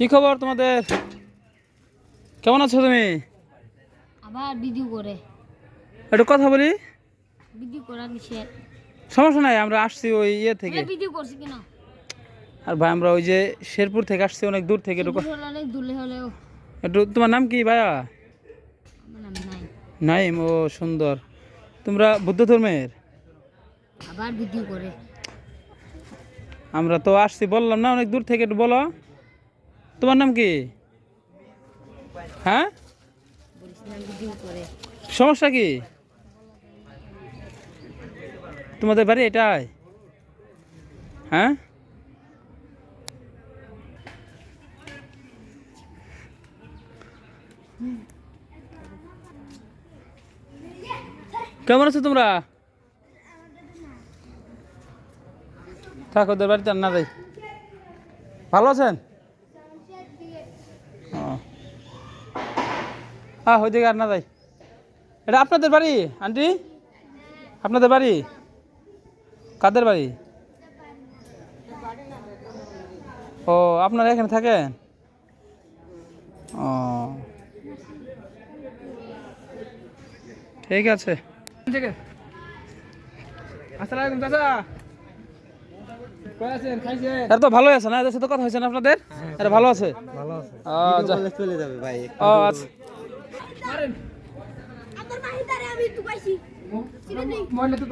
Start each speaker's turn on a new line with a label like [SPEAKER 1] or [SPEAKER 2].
[SPEAKER 1] কি খবর তোমাদের? কেমন আছো তুমি?
[SPEAKER 2] আবার ভিডিও করে।
[SPEAKER 1] একটু কথা বলি।
[SPEAKER 2] ভিডিও করা নিষেধ
[SPEAKER 1] সমস্যা নাই আমরা আসছি ওই ইয়ে থেকে।
[SPEAKER 2] ভিডিও করছি কিনা?
[SPEAKER 1] আর ভাই আমরা ওই যে শেরপুর থেকে আসছি অনেক দূর থেকে একটু ক-
[SPEAKER 2] হলে দুলে হলেও
[SPEAKER 1] একটু তোমার নাম কি ভাইয়া?
[SPEAKER 2] আমার নাম নাই
[SPEAKER 1] নাইম ও সুন্দর। তোমরা বুদ্ধ ধর্মের?
[SPEAKER 2] আবার ভিডিও করে।
[SPEAKER 1] আমরা তো আসছি বললাম না অনেক দূর থেকে একটু বলো। তোমার নাম কি? হ্যাঁ? সমস্যা কি? তোমাদের বাড়ি এটাই? হ্যাঁ? কেমন আছো তোমরা? থাক, ওদের বাড়িতে না ভালো আছেন? হ্যাঁ ওইদিকে আর না যাই। এটা আপনাদের বাড়ি আন্টি? আপনাদের বাড়ি? কাদের বাড়ি? ও আপনারা এখানে থাকেন? ও। ঠিক আছে।
[SPEAKER 3] আসসালামাইকুম চাচা।
[SPEAKER 1] তো আছে না? এদের সাথে কথা হয়েছে না আপনাদের? ভালো আছে?
[SPEAKER 3] ভালো আছে।
[SPEAKER 1] ও, যা- আচ্ছা
[SPEAKER 2] আমার মাহিদারে আমি তো পাইছি।
[SPEAKER 3] মহিলা তো